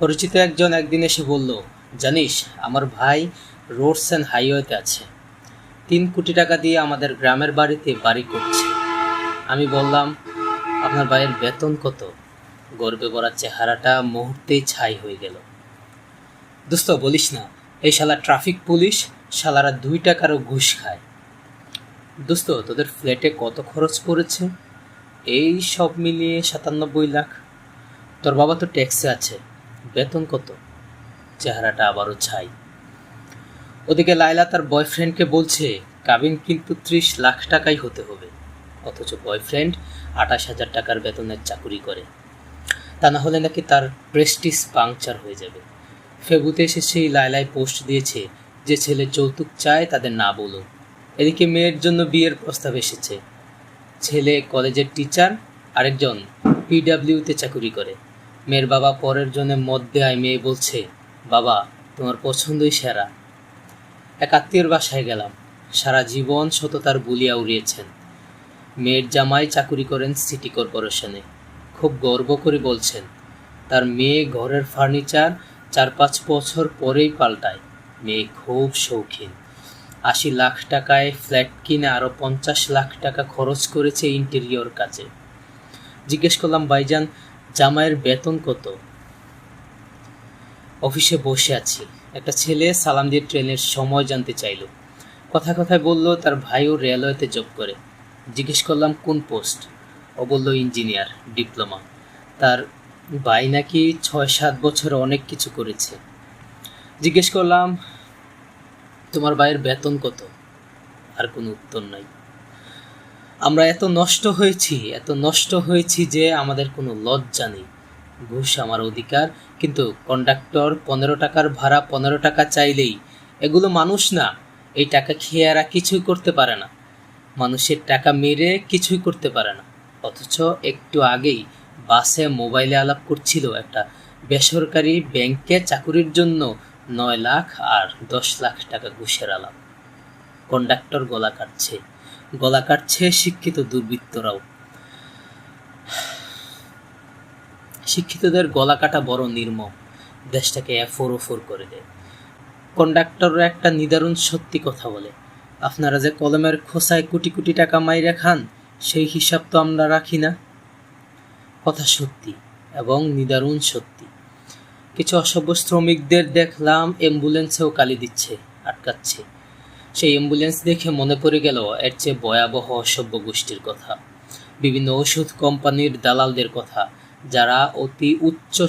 পরিচিত একজন একদিন এসে বলল, জানিস, আমার ভাই রোডস অ্যান্ড হাইওয়েতে আছে। তিন কোটি টাকা দিয়ে আমাদের গ্রামের বাড়িতে বাড়ি করছে। আমি বললাম, আপনার ভাইয়ের বেতন কত? গর্বে ভরা চেহারাটা মুহূর্তেই ছাই হয়ে গেল। দোস্ত, বলিস না, এই শালা ট্রাফিক পুলিশ শালারা দুই টাকারও ঘুষ খায়। দোস্ত, তোদের ফ্ল্যাটে কত খরচ পড়েছে এই সব মিলিয়ে সাতানব্বই লাখ। তোর বাবা তো ট্যাক্সে আছে। বেতন কত? চেহারাটা আবারও ছাই। ওদিকে লাইলা তার বয়ফ্রেন্ডকে বলছে, কাবিন কিন্তু ত্রিশ লাখ টাকাই হতে হবে। অথচ বয়ফ্রেন্ড আঠাশ হাজার টাকার বেতনের চাকুরি করে। তা না হলে নাকি তার প্রেস্টিস পাংচার হয়ে যাবে। ফেবুতে এসে সেই লাইলায় পোস্ট দিয়েছে যে ছেলে যৌতুক চায় তাদের না বলুন। এদিকে মেয়ের জন্য বিয়ের প্রস্তাব এসেছে। ছেলে কলেজের টিচার, আরেকজন পিডাব্লিউতে চাকুরি করে। মেয়ের বাবা পরের জন্য মত দেয়, মেয়ে বলছে, বাবা, তোমার পছন্দই সেরা। এক আত্মীয়র বাসায় গেলাম। সারা জীবন সততার বুলিয়া উড়িয়েছেন। মেয়ের জামাই চাকুরি করেন সিটি কর্পোরেশনে। খুব গর্ব করে বলছেন, তার মেয়ে ঘরের ফার্নিচার চার পাঁচ বছর পরেই পাল্টায়। মেয়ে খুব শৌখিন। আশি লাখ টাকায় ফ্ল্যাট কিনে আরও পঞ্চাশ লাখ টাকা খরচ করেছে ইন্টেরিয়র কাজে। জিজ্ঞেস করলাম, ভাইজান জামাইয়ের বেতন কত? অফিসে বসে আছি। একটা ছেলে সালাম দিয়ে ট্রেনের সময় জানতে চাইলো। কথা কথায় বলল, তার ভাইও রেলওয়েতে জব করে। জিজ্ঞেস করলাম, কোন পোস্ট? ও বলল, ইঞ্জিনিয়ার, ডিপ্লোমা। তার ভাই নাকি ছয় সাত বছর অনেক কিছু করেছে। জিজ্ঞেস করলাম, তোমার ভাইয়ের বেতন কত? আর কোনো উত্তর নাই। আমরা এত নষ্ট হয়েছি, এত নষ্ট হয়েছি যে আমাদের কোনো লজ্জা নেই। ঘুষ আমার অধিকার, কিন্তু কন্ডাক্টর পনেরো টাকার ভাড়া পনেরো টাকা চাইলেই এগুলো মানুষ না, এই টাকা খেয়ে এরা কিছুই করতে পারে না। মানুষের টাকা মেরে কিছুই করতে পারে না। অথচ একটু আগেই বাসে মোবাইলে আলাপ করছিল একটা বেসরকারি ব্যাংকে চাকুরির জন্য নয় লাখ আর দশ লাখ টাকা ঘুষের আলাপ। কন্ডাক্টর গলা কাটছে। গলা কাটছে শিক্ষিত দুর্বৃত্তরাও। শিক্ষিতদের গলা কাটা বড় নির্মম। দেশটাকে এফোর ওফোর করে দেয়। কন্ডাক্টররা একটা নিদারুণ সত্যি কথা বলে। আপনারা যে কলমের খোসায় কোটি কোটি টাকা মাইরে খান, সেই হিসাব তো আমরা রাখি না। কথা সত্যি এবং নিদারুণ সত্যি। কিছু অসভ্য শ্রমিকদের দেখলাম, অ্যাম্বুলেন্সেও কালি দিচ্ছে, আটকাচ্ছে। সেই অ্যাম্বুলেন্স দেখে মনে পড়ে গেল, এর চেয়ে ভয়াবহ অসভ্য গোষ্ঠীর কথা। বিভিন্ন ওষুধ কোম্পানির দালালদের কথা, যারা অতি উচ্চ